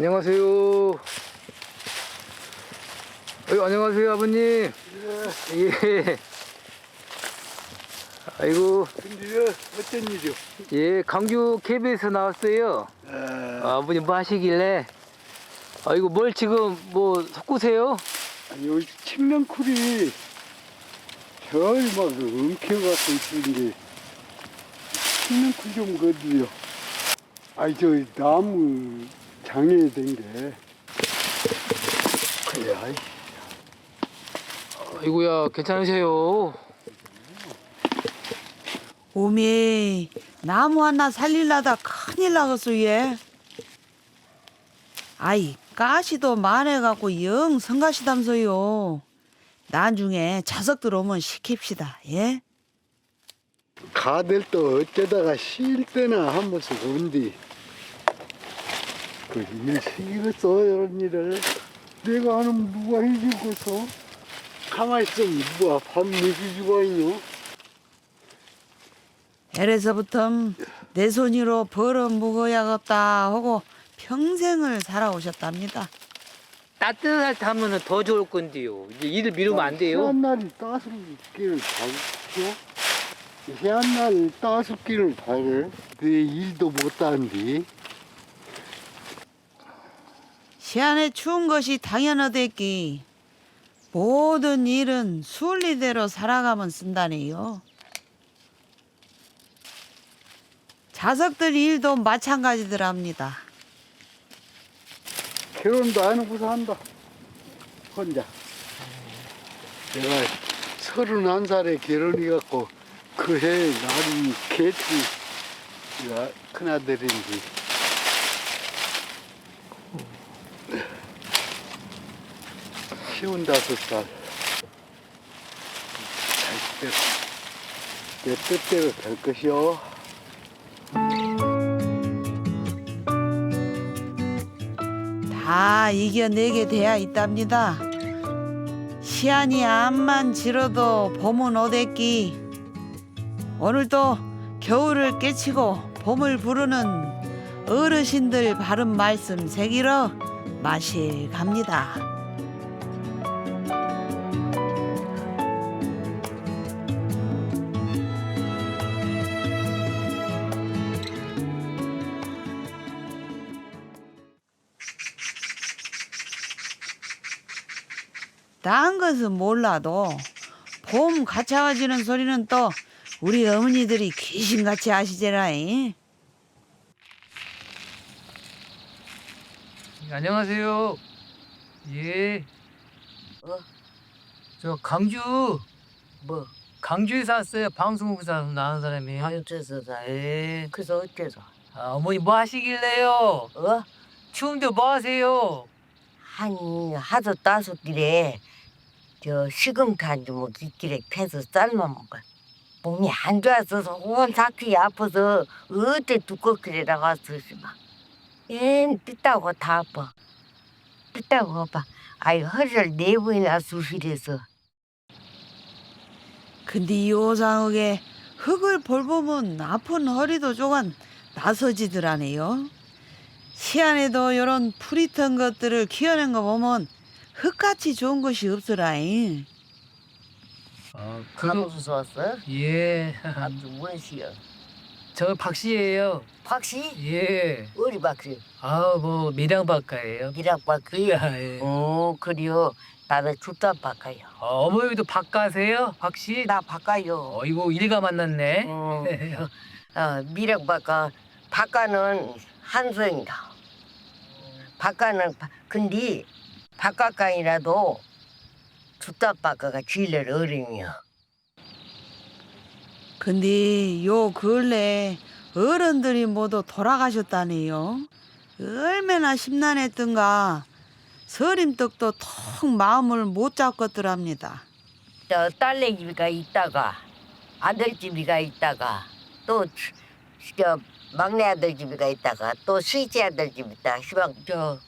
안녕하세요. 어이, 안녕하세요, 아버님. 예. 아이고, 근데 어떤 일이요? 예, 강주 KBS 나왔어요. 아, 아, 아버님 뭐 하시길래? 아이고, 뭘 지금 뭐 섞으세요? 여기 침면쿨이 저기 막 움켜갖고 있는데 침면쿨 좀 거두요. 아이 저 나무 장애 된 게 그래 아이 아이고야, 괜찮으세요? 오메 나무 하나 살릴라다 큰일 나겠어 얘. 아이 가시도 많아갖고 영 성가시담소요. 나중에 자석 들어오면 시킵시다 예. 가들 또 어쩌다가 쉴 때나 한 번씩 온디 그일 시기겠어 이런 일을 내가 하는 누가 해주고서 가만히 있으면 누가 밥 먹여주고 있냐 에래서부터 내 손으로 벌어 먹어야겠다 하고 평생을 살아오셨답니다. 따뜻할 때 하면 더 좋을 건데요. 이제 일을 미루면 안 돼요. 한 날이 따숩기를 바르죠 해한 날 따숩기를 바래 내 일도 못하는데 시안에 추운 것이 당연하댔기 모든 일은 순리대로 살아가면 쓴다네요. 자석들 일도 마찬가지더랍니다. 결혼도 안 하고서 한다 혼자 내가 서른한 살에 결혼해갖고 그 해에 나름 개띠 큰아들인지 쉬운다섯 살. 내 뜻대로 될 것이오. 다 이겨내게 돼야 있답니다. 시안이 암만 지러도 봄은 오댔기. 오늘도 겨울을 깨치고 봄을 부르는 어르신들 바른 말씀 새기러 마실 갑니다. 딴 것은 몰라도 봄 가차와지는 소리는 또 우리 어머니들이 귀신같이 아시제라잉. 안녕하세요. 예. 어? 저 강주, 뭐 강주에서 왔어요. 방송국에서 나온 사람이. 방주에서 다 예. 그래서 어째서 아, 어머니 뭐 하시길래요? 어? 추운데 뭐 하세요? 한 하도 다섯 길에 저 시금탄 좀 뒷길에 패서 삶아 먹어 몸이 안 좋았어서 온 사퀴 아파서 어때 두껍게 나갔어 씨발 엔 삐따고 다 아파. 삐따고 아파. 아이 허리를 네 번이나 수술해서. 근데 요상하게 흙을 볼보면 아픈 허리도 조금 나서지더라네요. 시안에도 요런 푸릿한 것들을 키워낸 거 보면 흙같이 좋은 것이 없으라잉. 아, 가무소 왔어? 예. 아주 원시여 저 박씨예요. 박씨? 예. 어리 박씨? 아, 뭐 밀양 박가예요. 미락 박씨? 예. 어 그래요 나는 죽다 바꿔요 어, 어머니도 박가세요? 박씨? 나 바꿔요 어이구 일가 만났네. 어, 어 미력 바꿔 바꿔는 한소입니다 바- 근데 바꿔가이라도 죽다 바꿔가 질레를 어림이요 근데 요 근래 어른들이 모두 돌아가셨다네요. 얼마나 심란했던가 서림떡도 통 마음을 못 잡겠더랍니다. 저 딸내 집이가 있다가 아들 집이가 있다가 또저 막내 아들 집이가 있다가 또 수이지 아들 집 있다 시방 저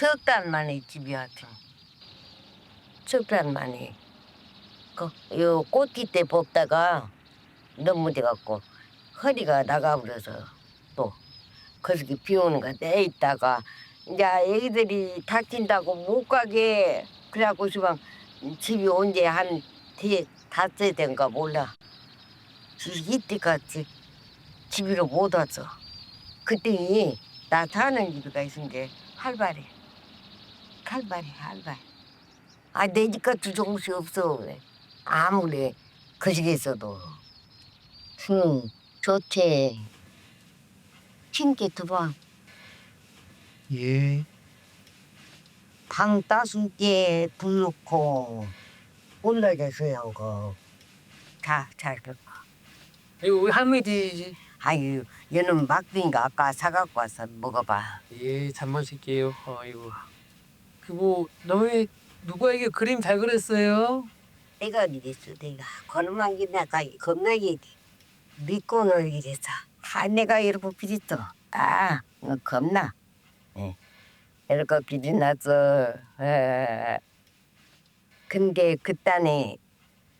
석 달 만에 집이 하여튼 석달 만에 그 요 꽃기 때 뽑다가 너무 돼갖고 허리가 나가버려서 또 거기 비 오는 거내 있다가 이제 애기들이 다친다고 못 가게 그래갖고 지금 집이 언제 한 뒤에 닫혀야 된가 몰라. 이때까지 집으로 못 왔어. 그때니 나 사는 집이가 있은데 활발해. 활발해 활발. 아내 집 같은 정신 없어. 그래. 아무리 거시기 있어도. 응 좋지. 핑계 두번 예. 방 따순 게불 넣고 올라가서 한 거. 자, 잘 봐. 이거 우리 할머니 드시지. 아유, 얘는 막둥이가 아까 사갖고 와서 먹어봐. 예, 잠만 쉴게요. 아이고. 그뭐 너희 누구에게 그림 잘 그렸어요? 내가 이랬어, 내가. 거름한 게 내가 겁나게 믿고 놀기랬어. 아, 내가 이렇게 비렸어. 아, 너 겁나. 예. 이렇게 비리났어. 에. 근데 그딴에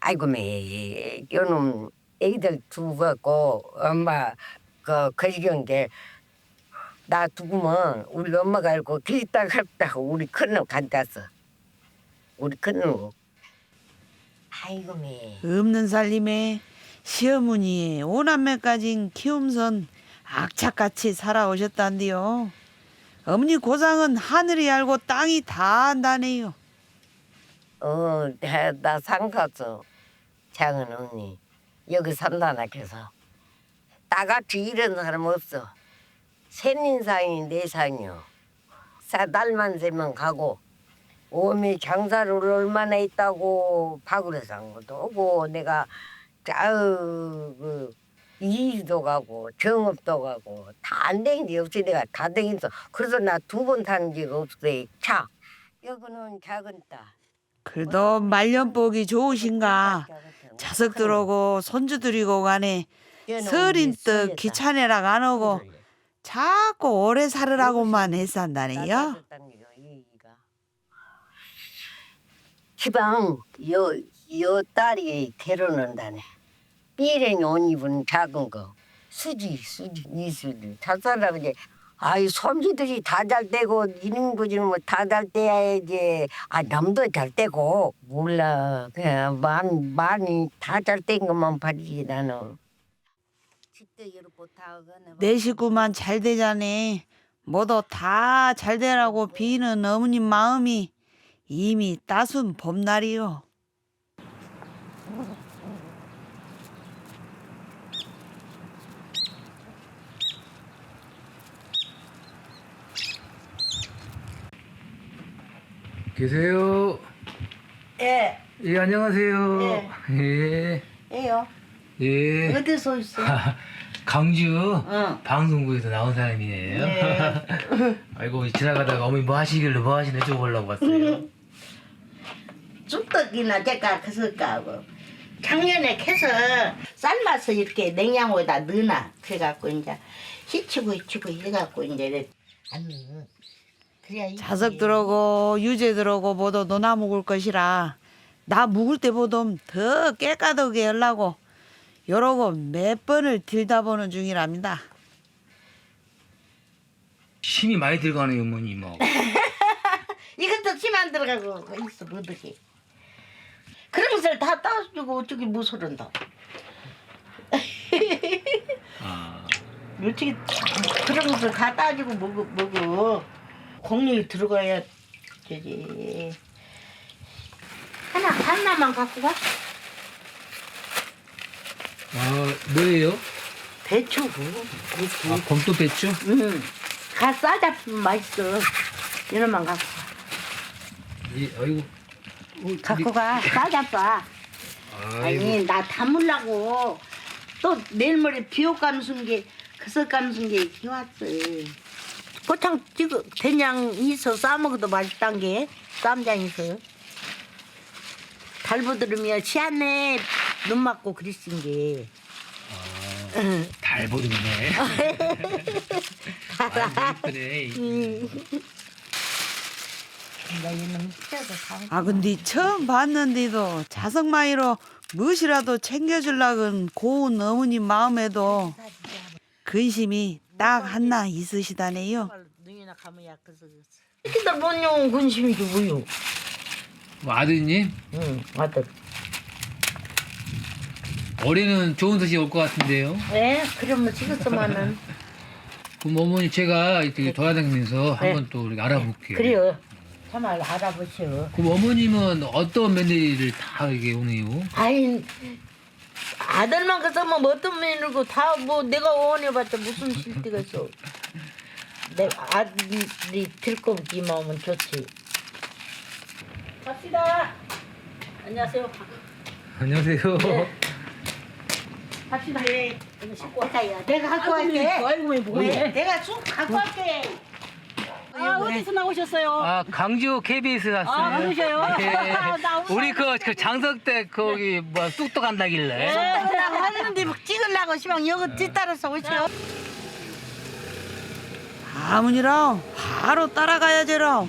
아이고 매 요놈 애기들 두고 갖고 엄마 그 거시경게 나 두고면 우리 엄마가 알고 길다 갔다고 우리 큰놈 간다어 우리 큰놈 아이고 매 없는 살림에 시어머니의 오남매까지 키움선 악착같이 살아오셨단디요. 어머니 고상은 하늘이 알고 땅이 다 안다네요. 어, 나, 나 상가서 작은 언니 여기 산다나 해서 나같이 이런 사람 없어. 셋인상이 네상이요. 사달만 세면 가고 오메 장사를 얼마나 있다고 바구려서 한 것도 오고 내가 아유 그 이도 가고 정업도 가고 다안 댕긴 게 없지 내가 다 댕겼어. 그래서 나 두 번 타는 적 없어. 차 여기는 작은 딸. 그래도 말년복이 좋으신가. 자석 들어오고 손주 들이고 가네. 서린 뜻 귀찮으락 안 오고 자꾸 오래 살으라고만 했산다네요. 시방 요, 요 딸이 결혼한다네. 삐랭이 옷 입은 작은 거. 수지, 수지, 이수지. 그지? 아이, 손주들이 다 잘 되고, 이런 거지, 뭐, 다잘 돼야지. 아, 남도 잘 되고. 몰라. 그냥, 많, 많이 다 잘 된 것만 봐지, 나는. 내 식구만 잘 되자네. 모두 다 잘 되라고 비는 어머님 마음이 이미 따순 봄날이요. 계세요. 예, 예, 안녕하세요. 예. 예요. 예. 어디서 있어? 강주 응. 방송국에서 나온 사람이에요. 예. 아이고 지나가다가 어머니 뭐 하시길래 뭐 하시나 여쭤보려고 왔어요. 쑥떡이나 제가 그랬을까 하고 작년에 캐서 삶아서 이렇게 냉장고에다 넣어놔 그래갖고 이제 히치고 히치고 해갖고 이제 이래 아니 그래야 이게 자석 들어오고 유재 들어오고 모두 노나 묵을 것이라 나 묵을 때 보돔 더 깨까덕게 하려고 여러고 몇 번을 들다 보는 중이랍니다. 힘이 많이 들어가네요, 어머니 뭐. 이것도 침 안 들어가고 있어 어떻게 그런 것을 다 따주고 어쩌기 무소른다 아. 어떻게 그런 것을 다 따지고 먹어 먹어 공력이 들어가야 되지 하나 하나만 갖고 가 아, 뭐예요? 배추 배추 아, 곰도 배추? 응. 가 싸잡으면 맛있어. 이놈만 갖고 가 예, 아이고. 어, 갖고 가. 싸잡아. 아이고. 아니 나 담으려고 또 내일 모레 비옷 감순 게 그새 감순 게 해왔어. 고창 찍어 된장 있어. 싸먹어도 맛있단 게. 쌈장 있어. 달보들으며 시안에 눈 맞고 그랬은 게달 보듬네. 아이고, 이쁘네. 나 이놈 찢어서 다아 근데 처음 봤는데도 자석마이로 무엇이라도 챙겨주려는 고운 어머님 마음에도 근심이 딱 하나 있으시다네요. 능이나 가면 약해서 그랬어. 새끼들 뭔용 근심이지 뭐요? 뭐 아드님 응 아들. 올해는 좋은 소식 올 것 같은데요. 네 그러면 지겠으면은 그럼 어머니 제가 이렇게 돌아다니면서 한번 또 이렇게 알아볼게요. 그래요. 참말 알아보시오. 그럼 어머님은 어떤 며느리를 다 이게 오네요? 아이 아들만 그서면 뭐 어떤 며느리고 다 뭐 내가 원해봤자 무슨 실대가 있어. 내 아들이 들거기만 오면 좋지. 갑시다. 안녕하세요. 안녕하세요. 갑시다. 네. 이거 싣고 왔다 야. 내가 갖고 갈게. 아이고 뭐해? 내가 쑥 갖고 갈게. 아 어디서 나오셨어요? 아 강주 KBS 왔어요. 아, 그러셔요? 예. 나 오늘 우리 그, 그 장석 때 거기 뭐 쑥도 간다길래. 찍으려고 하는데 막 찍으려고 시방 여기 뒤따라서 오셔. 아무니랑 바로 따라가야지롱.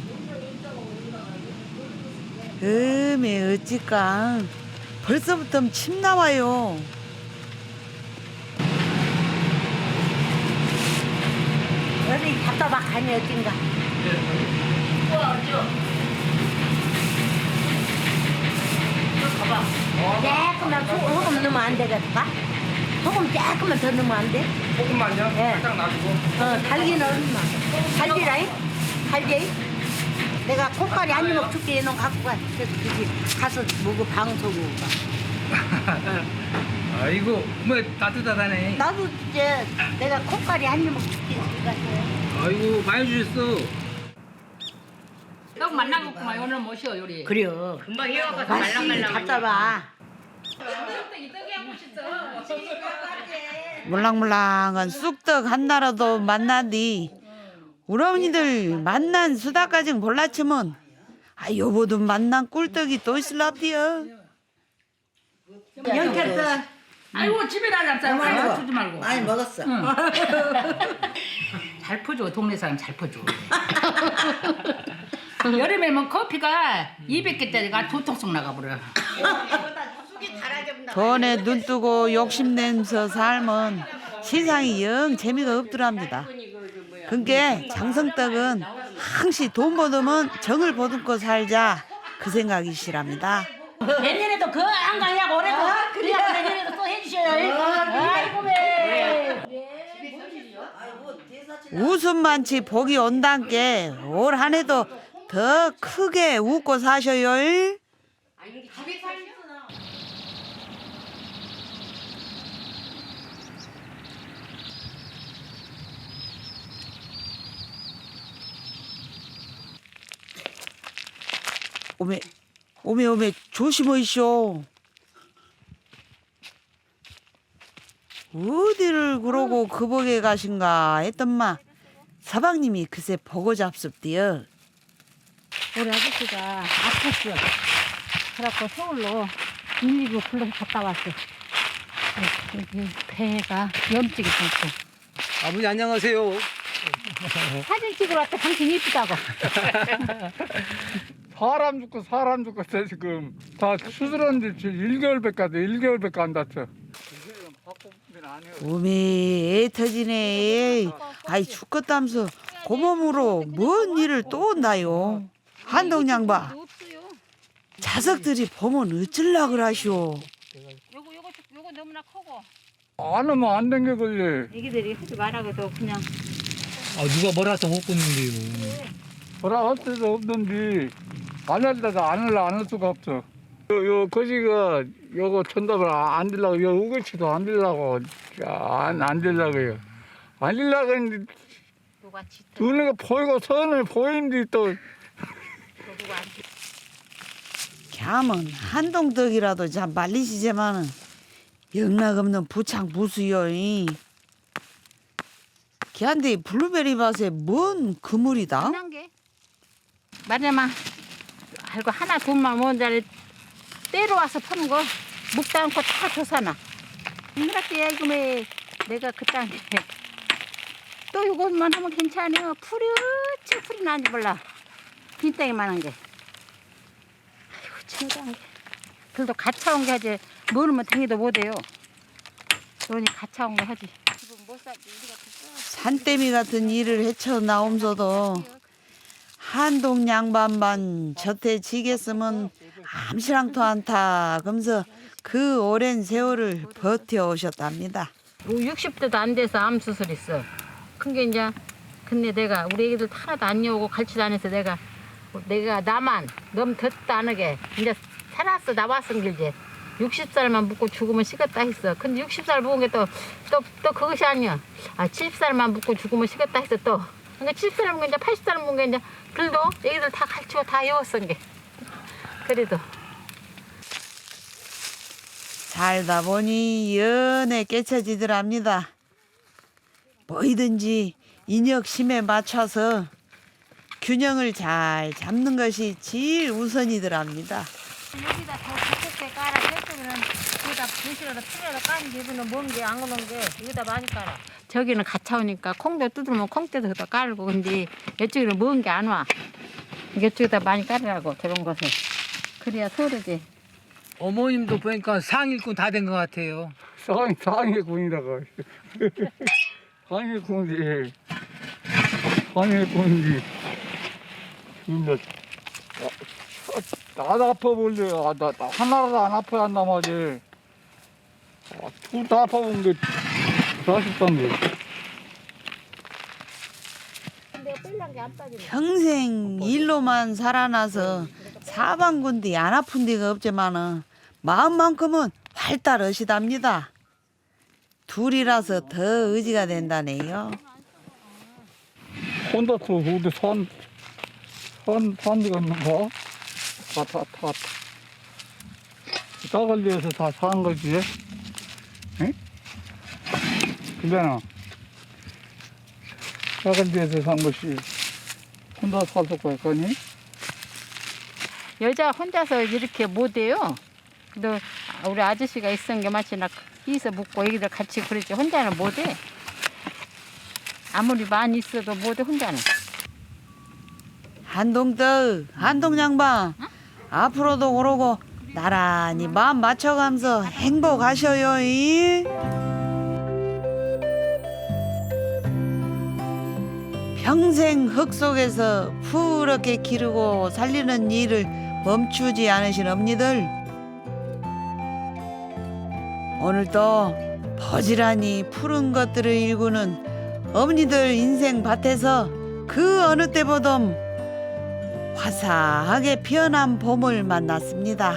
음에 어찌까 벌써부터 침 나와요. 답답하 가니 어딘가. 조금만 소- 소금 넣으면 안 되겠다. 소금 조금만 더 넣으면 안 돼? 조금만요. 예. 살짝 놔주고. 어, 달기는 얼마? 달기라이? 달지? 내가 콩가리 한 주먹 줄게 얘는 갖고 가. 그래서 그지 가서 먹어 방송고 아이고 뭐 따뜻하다네. 나도 이제 내가 콩가리 한 주먹 줄게 가서. 아이고 많이 주셨어. 떡 만나겠구만 오늘 모셔 요리. 그래요. 금방 이어가서 맛있게 잡숴봐. 물랑물랑한 쑥떡 한나라도 만난디 우리 어머니들 만난 수다까진 몰랐지만 아 여보도 만난 꿀떡이 또 있을랍디요 아이고 집에 나갔어. 많이 주지 말고. 많이 먹었어. 잘 퍼줘 동네 사람 잘 퍼줘. 여름에면 커피가 200개짜리가 두 통씩 나가버려. 돈에 눈 뜨고 욕심내면서 살면 세상이 영 재미가 없더랍니다 그게 장성떡은 항시 돈 버으면 정을 보듬고 살자 그 생각이시랍니다 내년에도 그 한강이하고 올해도 그래야 내년에도 또 해주셔요. 아이고 매. 웃음 많지 복이 온단께 올 한 해도 더 크게 웃고 사셔요. 오메 오메 오메 조심하시오. 어디를 그러고 그복에 가신가 했던마 사방님이 그새 보고 잡습디요. 우리 아저씨가 아팠어. 그래갖고 서울로 119 불러서 갔다 왔어. 여기 배가 염증이 있고. 아버지 안녕하세요. 사진 찍으러 왔다 당신 이쁘다고. 사람 죽고 사람 죽고 저 지금 다 수술한 지 1개월밖에 안 돼. 1개월밖에 안 났어. 오메 애 터지네. 아이 죽겠다면서 고몸으로 뭔 일을 또 온다요. 한동양봐 자석들이 보면 어쩔라 그라시오. 요거 요거 요거 너무나 크고. 안 하면 안 된게 걸려. 애기들이 하지 말아도 그냥 아 누가 뭐라 해서 못 꽂는데요. 뭐라 할 데도 없는데 안 할래도 안 할래 안할 수가 없어. 요, 요 거지가 요거 천답을 안 들라고 요 우거치도 안 들라고 안, 안 들라고요. 안 들라고 했는데 누가 눈에 보이고 선을 보이는데 또 누가 안 캬면 한동떡이라도 참 말리시지만은 영락없는 부창 무수요. 걔한테 블루베리 맛에 뭔 그물이다? 한 게. 말해마. 알고 하나 돈만 먼저 때려 와서 퍼는 거 묵도 않고 다 조사나. 이렇게 이거매 내가 그 땅에 또 이것만 하면 괜찮아요. 풀이 어찌 풀이 나는지 몰라. 빈땅이만 한 게. 아이고 참다. 그래도 가차 온 게 하지. 모르면 댕이도 못해요. 그러니 가차 온 거 하지. 산더미 같은 일을 헤쳐나오면서도 한동 양반만 저태 지겠으면 암시랑도 않다 그러면서 그 오랜 세월을 버텨오셨답니다. 60대도 안 돼서 암 수술했어. 큰게 이제 근데 내가 우리 애기들 하나도 안 여오고 갈치도 안 해서 내가 내가 나만 너무 덧도 안 하게 이제 살았어 나왔은 길지. 60살만 묵고 죽으면 식었다 했어. 근데 60살 묵은 게또또또 그것이 아니야. 아 70살만 묵고 죽으면 식었다 했어 또. 그러니까 70살 묵은 게 이제 80살 묵은 게 이제 들도 애기들 다 갈치고 다 여웠은 게. 그래도 살다 보니 연애 깨쳐지더랍니다. 뭐이든지 인역심에 맞춰서 균형을 잘 잡는 것이 제일 우선이더랍니다. 여기다 더 두껍게 깔아. 저쪽에는 여기다 부시라도 풀이라도 까는 기분은 먼게 안 오는 게 여기다 많이 깔아. 저기는 가차오니까 콩도 뜯으면 콩대도 여기다 깔고 근데 이쪽에는 먼게안 와. 이쪽에다 많이 깔으라고 저런 것을. 그래야 소르지. 어머님도 보니까 상일꾼 다 된 것 같아요. 상이 상의 군이라고. 상의 군이 상의 군이 근데 나도 아파 볼래. 아, 나, 나 하나라도 안 아파야 한단 말이지. 아, 둘다 아파 보는 게 사실상데. 평생 일로만 살아나서 사방군데 안 아픈 데가 없지만은 마음만큼은 활달하시답니다. 둘이라서 더 의지가 된다네요. 혼자 서 어디 산, 산, 산 데가 있는가? 다, 다, 다. 작은 데에서 다 사는 거지? 응? 그잖아. 작은 데에서 산 것이 혼자 사서 갈 거니? 여자 혼자서 이렇게 못해요. 너 우리 아저씨가 있은 게 마치 나 이서 묵고 애기들 같이 그러지 혼자는 못해. 아무리 많이 있어도 못해 혼자는. 한동떡, 한동 양반 앞으로도 그러고 나란히 마음 맞춰가면서 행복하셔요. 이. 평생 흙 속에서 푸르게 기르고 살리는 일을 멈추지 않으신 엄니들 오늘도 버지런히 푸른 것들을 일구는 어머니들 인생 밭에서 그 어느 때보다 화사하게 피어난 봄을 만났습니다.